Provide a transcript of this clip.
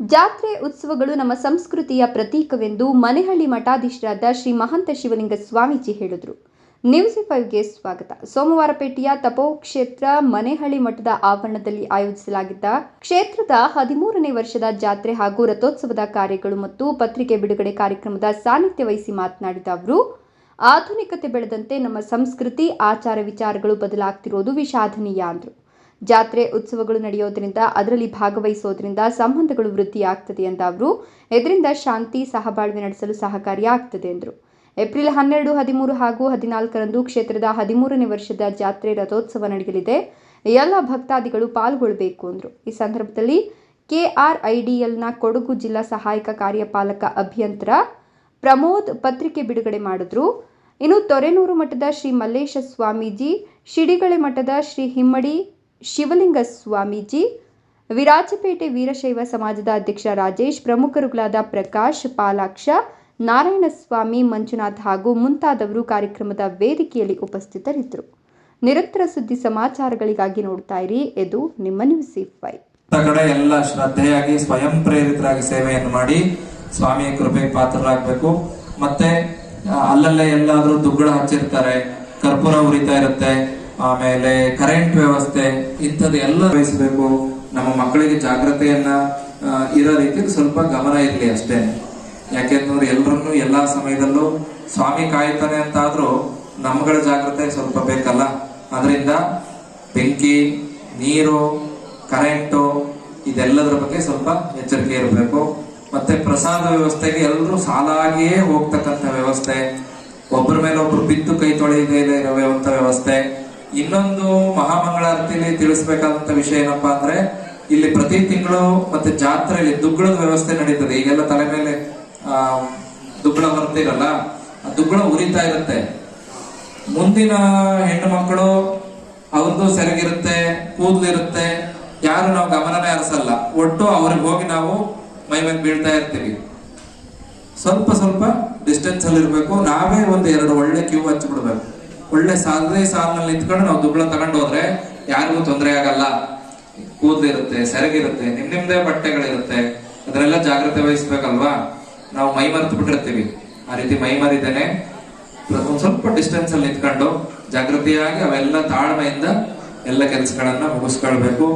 ಜಾತ್ರೆ ಉತ್ಸವಗಳು ನಮ್ಮ ಸಂಸ್ಕೃತಿಯ ಪ್ರತೀಕವೆಂದು ಮನೆಹಳ್ಳಿ ಮಠಾಧೀಶರಾದ ಶ್ರೀ ಮಹಂತ ಶಿವಲಿಂಗ ಸ್ವಾಮೀಜಿ ಹೇಳಿದರು. ನ್ಯೂಸ್ ಫೈವ್ಗೆ ಸ್ವಾಗತ. ಸೋಮವಾರಪೇಟೆಯ ತಪೋಕ್ಷೇತ್ರ ಮನೆಹಳ್ಳಿ ಮಠದ ಆವರಣದಲ್ಲಿ ಆಯೋಜಿಸಲಾಗಿದ್ದ ಕ್ಷೇತ್ರದ ಹದಿಮೂರನೇ ವರ್ಷದ ಜಾತ್ರೆ ಹಾಗೂ ರಥೋತ್ಸವದ ಕಾರ್ಯಗಳು ಮತ್ತು ಪತ್ರಿಕೆ ಬಿಡುಗಡೆ ಕಾರ್ಯಕ್ರಮದ ಸಾನ್ನಿಧ್ಯ ವಹಿಸಿ ಮಾತನಾಡಿದ ಅವರು, ಆಧುನಿಕತೆ ಬೆಳೆದಂತೆ ನಮ್ಮ ಸಂಸ್ಕೃತಿ, ಆಚಾರ ವಿಚಾರಗಳು ಬದಲಾಗ್ತಿರೋದು ವಿಷಾದನೀಯ ಅಂದರು. ಜಾತ್ರೆ ಉತ್ಸವಗಳು ನಡೆಯೋದ್ರಿಂದ, ಅದರಲ್ಲಿ ಭಾಗವಹಿಸೋದ್ರಿಂದ ಸಂಬಂಧಗಳು ವೃದ್ಧಿಯಾಗ್ತದೆ ಅಂತ ಅವರು ಇದರಿಂದ ಶಾಂತಿ ಸಹಬಾಳ್ವೆ ನಡೆಸಲು ಸಹಕಾರಿಯಾಗ್ತದೆ ಎಂದರು ಏಪ್ರಿಲ್ ಹನ್ನೆರಡು, ಹದಿಮೂರು ಹಾಗೂ ಹದಿನಾಲ್ಕರಂದು ಕ್ಷೇತ್ರದ ಹದಿಮೂರನೇ ವರ್ಷದ ಜಾತ್ರೆ ರಥೋತ್ಸವ ನಡೆಯಲಿದೆ. ಎಲ್ಲ ಭಕ್ತಾದಿಗಳು ಪಾಲ್ಗೊಳ್ಳಬೇಕು ಅಂದರು. ಈ ಸಂದರ್ಭದಲ್ಲಿ ಕೆಆರ್ಐಡಿಎಲ್ನ ಕೊಡಗು ಜಿಲ್ಲಾ ಸಹಾಯಕ ಕಾರ್ಯಪಾಲಕ ಅಭಿಯಂತರ ಪ್ರಮೋದ್ ಪತ್ರಿಕೆ ಬಿಡುಗಡೆ ಮಾಡಿದ್ರು. ಇನ್ನು ತೊರೆನೂರು ಮಠದ ಶ್ರೀ ಮಲ್ಲೇಶ ಸ್ವಾಮೀಜಿ, ಶಿಡಿಗಳೆ ಮಠದ ಶ್ರೀ ಹಿಮ್ಮಡಿ ಶಿವಲಿಂಗ ಸ್ವಾಮೀಜಿ, ವಿರಾಜಪೇಟೆ ವೀರಶೈವ ಸಮಾಜದ ಅಧ್ಯಕ್ಷ ರಾಜೇಶ್, ಪ್ರಮುಖರುಗಳಾದ ಪ್ರಕಾಶ್ ಪಾಲಾಕ್ಷ, ನಾರಾಯಣಸ್ವಾಮಿ, ಮಂಜುನಾಥ್ ಹಾಗೂ ಮುಂತಾದವರು ಕಾರ್ಯಕ್ರಮದ ವೇದಿಕೆಯಲ್ಲಿ ಉಪಸ್ಥಿತರಿದ್ದರು. ನಿರಂತರ ಸುದ್ದಿ ಸಮಾಚಾರಗಳಿಗಾಗಿ ನೋಡ್ತಾ ಇರಿ, ಇದು ನಿಮ್ಮ ನ್ಯೂಸ್ ಕಡೆ ಎಲ್ಲ ಶ್ರದ್ಧೆಯಾಗಿ, ಸ್ವಯಂ ಪ್ರೇರಿತರಾಗಿ ಸೇವೆಯನ್ನು ಮಾಡಿ ಸ್ವಾಮಿಯ ಕೃಪೆಗೆ ಪಾತ್ರರಾಗಬೇಕು. ಮತ್ತೆ, ಅಲ್ಲಲ್ಲೇ ಎಲ್ಲಾದ್ರೂ ದುಗ್ಗಳ ಹಚ್ಚಿರ್ತಾರೆ, ಕರ್ಪೂರ ಉರಿತಾ ಇರುತ್ತೆ ಆಮೇಲೆ ಕರೆಂಟ್ ವ್ಯವಸ್ಥೆ, ಇಂಥದ್ದು ಎಲ್ಲ ವಹಿಸಬೇಕು ನಮ್ಮ ಮಕ್ಕಳಿಗೆ ಜಾಗ್ರತೆಯನ್ನ ಇರೋ ರೀತಿ ಸ್ವಲ್ಪ ಗಮನ ಇರಲಿ ಅಷ್ಟೇ. ಯಾಕೆಂತಂದ್ರೆ ಎಲ್ಲರನ್ನು ಎಲ್ಲಾ ಸಮಯದಲ್ಲೂ ಸ್ವಾಮಿ ಕಾಯ್ತಾನೆ ಅಂತಾದ್ರೂ ನಮ್ಗಳ ಜಾಗ್ರತೆ ಸ್ವಲ್ಪ ಬೇಕಲ್ಲ. ಅದರಿಂದ ಬೆಂಕಿ, ನೀರು ಕರೆಂಟು ಇದೆಲ್ಲದರ ಬಗ್ಗೆ ಸ್ವಲ್ಪ ಎಚ್ಚರಿಕೆ ಇರಬೇಕು. ಮತ್ತೆ ಪ್ರಸಾದ ವ್ಯವಸ್ಥೆಗೆ ಎಲ್ಲರೂ ಸಾಲಾಗಿಯೇ ಹೋಗ್ತಕ್ಕಂಥ ವ್ಯವಸ್ಥೆ. ಒಬ್ಬರ ಮೇಲೆ ಒಬ್ರು ಬಿದ್ದು ಕೈ ತೊಳೆಯದೇ ಇರುವಂತ ವ್ಯವಸ್ಥೆ. ಇನ್ನೊಂದು ಮಹಾಮಂಗಳಾರತಿಲಿ ತಿಳಿಸ್ಬೇಕಾದಂತ ವಿಷಯ ಏನಪ್ಪಾ ಅಂದ್ರೆ, ಇಲ್ಲಿ ಪ್ರತಿ ತಿಂಗಳು ಮತ್ತೆ ಜಾತ್ರೆಯಲ್ಲಿ ದುಗ್ಗಳದ ವ್ಯವಸ್ಥೆ ನಡೀತದೆ. ಈಗೆಲ್ಲ ತಲೆ ಮೇಲೆ, ಆ ದುಗ್ಗಳ ಬರ್ತಿರಲ್ಲ ದುಗ್ಗಳ ಉರಿತಾ ಇರುತ್ತೆ. ಮುಂದಿನ ಹೆಣ್ಣು ಮಕ್ಕಳು ಅವ್ರದ್ದು ಸೆರಗಿರುತ್ತೆ, ಕೂದಲಿರುತ್ತೆ, ಯಾರು ನಾವು ಗಮನನೇ ಹರಿಸಲ್ಲ. ಒಟ್ಟು ಅವ್ರಿಗೆ ಹೋಗಿ ನಾವು ಮೈ ಮೇಲೆ ಬೀಳ್ತಾ ಇರ್ತೀವಿ. ಸ್ವಲ್ಪ ಸ್ವಲ್ಪ ಡಿಸ್ಟೆನ್ಸ್ ಅಲ್ಲಿ ಇರಬೇಕು ನಾವೇ ಒಂದು ಎರಡು ಒಳ್ಳೆ ಕ್ಯೂ ಹಚ್ಚಿಬಿಡ್ಬೇಕು. ಒಳ್ಳೆ ಸಾಲದೇ ಸಾಲಿನಲ್ಲಿ ನಿಂತ್ಕೊಂಡು ನಾವು ದುಬ್ಳ ತಗೊಂಡು ಹೋದ್ರೆ ಯಾರಿಗೂ ತೊಂದರೆ ಆಗಲ್ಲ. ಕೂದಲಿರುತ್ತೆ ಸೆರಗಿರುತ್ತೆ ನಿಮ್ ನಿಮ್ದೇ ಬಟ್ಟೆಗಳಿರುತ್ತೆ. ಅದರೆಲ್ಲ ಜಾಗ್ರತೆ ವಹಿಸ್ಬೇಕಲ್ವಾ? ನಾವು ಮೈ ಮರೆತು ಬಿಟ್ಟಿರ್ತೀವಿ ಆ ರೀತಿ ಮೈ ಮರಿದೇನೆ ಒಂದ್ ಸ್ವಲ್ಪ ಡಿಸ್ಟೆನ್ಸ್ ಅಲ್ಲಿ ನಿಂತ್ಕೊಂಡು ಜಾಗೃತಿಯಾಗಿ ಅವೆಲ್ಲ ತಾಳ್ಮೆಯಿಂದ ಎಲ್ಲ ಕೆಲಸಗಳನ್ನ ಮುಗಿಸ್ಕೊಳ್ಬೇಕು.